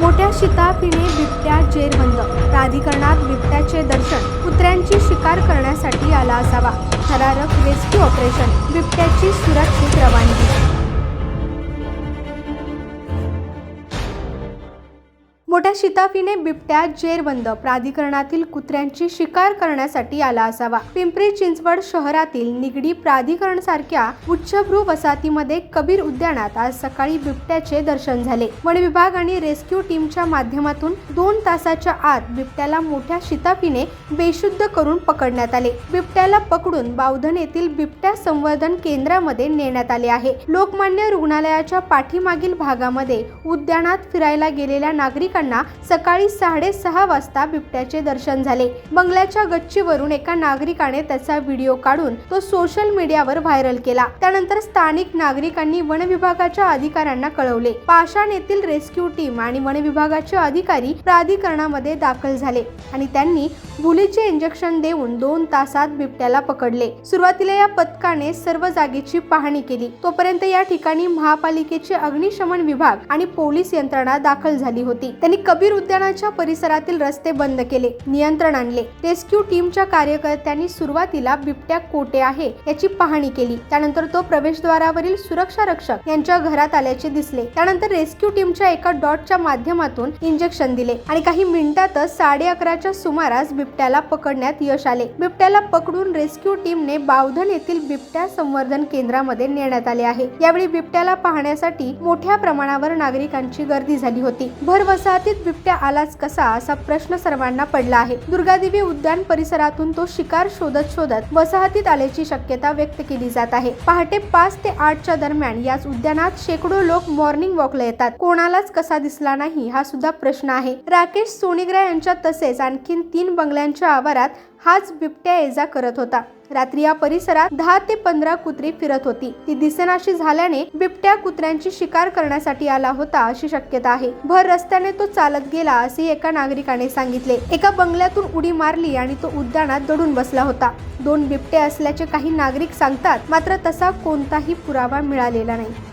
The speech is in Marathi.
मोठ्या शिताफीने बिबट्या जेरबंद. प्राधिकरणात बिबट्याचे दर्शन कुत्र्यांची शिकार करण्यासाठी आला असावा. थरारक रेस्क्यू ऑपरेशन बिबट्याची सुरक्षित रवानगी. मोठ्या शिताफीने बिबट्या जेरबंद प्राधिकरणातील कुत्र्यांची शिकार करण्यासाठी आला असावा. पिंपरी चिंचवड शहरातील निगडी प्राधिकरण सारख्या उच्चभ्रू वसाहतीमध्ये कबीर उद्यानात आज सकाळी बिबट्याचे दर्शन झाले. वन विभाग आणि रेस्क्यू टीमच्या माध्यमातून दोन तासाच्या आत बिबट्याला मोठ्या शिताफीने बेशुद्ध करून पकडण्यात आले. बिबट्याला पकडून बावधन येथील बिबट्या संवर्धन केंद्रामध्ये नेण्यात आले आहे. लोकमान्य रुग्णालयाच्या पाठीमागील भागामध्ये उद्यानात फिरायला गेलेल्या नागरिकांना सकाळी साडेसहा वाजता बिबट्याचे दर्शन झाले. बंगल्याच्या गच्चीवरून एका नागरिकाने त्याचा व्हिडिओ काढून तो सोशल मीडियावर व्हायरल केला. त्यानंतर स्थानिक नागरिकांनी वन विभागाच्या अधिकाऱ्यांना कळवले. पाषाण येथील रेस्क्यू टीम आणि वन विभागाचे अधिकारी प्राधिकरणामध्ये दाखल झाले आणि त्यांनी भुलीचे इंजेक्शन देऊन दोन तासात बिबट्याला पकडले. सुरुवातीला या पथकाने सर्व जागेची पाहणी केली. तोपर्यंत या ठिकाणी महापालिकेचे अग्निशमन विभाग आणि पोलीस यंत्रणा दाखल झाली होती. त्यांनी कबीर उद्यानाच्या परिसरातील रस्ते बंद केले नियंत्रण आणले. रेस्क्यू टीमच्या कार्यकर्त्यांनी सुरुवातीला बिबट्या कोठे आहे याची पाहणी केली. त्यानंतर तो प्रवेशद्वारावरील सुरक्षा रक्षक यांच्या घरात आल्याचे दिसले. त्यानंतर रेस्क्यू टीमच्या एका डॉटच्या माध्यमातून इंजेक्शन दिले आणि काही मिनिटातच साडे अकराच्या सुमारास बिबट्याला पकडण्यात यश आले. बिबट्याला पकडून रेस्क्यू टीमने बावधन येथील बिबट्या संवर्धन केंद्रामध्ये नेण्यात आले आहे. यावेळी बिबट्याला पाहण्यासाठी मोठ्या प्रमाणावर नागरिकांची गर्दी झाली होती. भर वसाहतीत बिबट्या आलाच कसा असा प्रश्न सर्वांना पडला आहे. दुर्गादेवी उद्यान परिसरातून तो शिकार शोधत शोधत वसाहतीत आल्याची शक्यता व्यक्त केली जात आहे. पहाटे पाच ते आठच्या दरम्यान याच उद्यानात शेकडो लोक मॉर्निंग वॉकला येतात. कोणालाच कसा दिसला नाही हा सुद्धा प्रश्न आहे. राकेश सोनिग्रा यांच्या तसेच आणखीन तीन बंगल्यांच्या आवारात हाच बिबट्या एजा करत होता. रात्री या परिसरात दहा ते पंधरा कुत्री फिरत होती. ती दिसेनाशी झाल्याने बिबट्या कुत्र्यांची शिकार करण्यासाठी आला होता अशी शक्यता आहे. भर रस्त्याने तो चालत गेला असे एका नागरिकाने सांगितले. एका बंगल्यातून उडी मारली आणि तो उद्यानात दडून बसला होता. दोन बिबटे असल्याचे काही नागरिक सांगतात मात्र तसा कोणताही पुरावा मिळालेला नाही.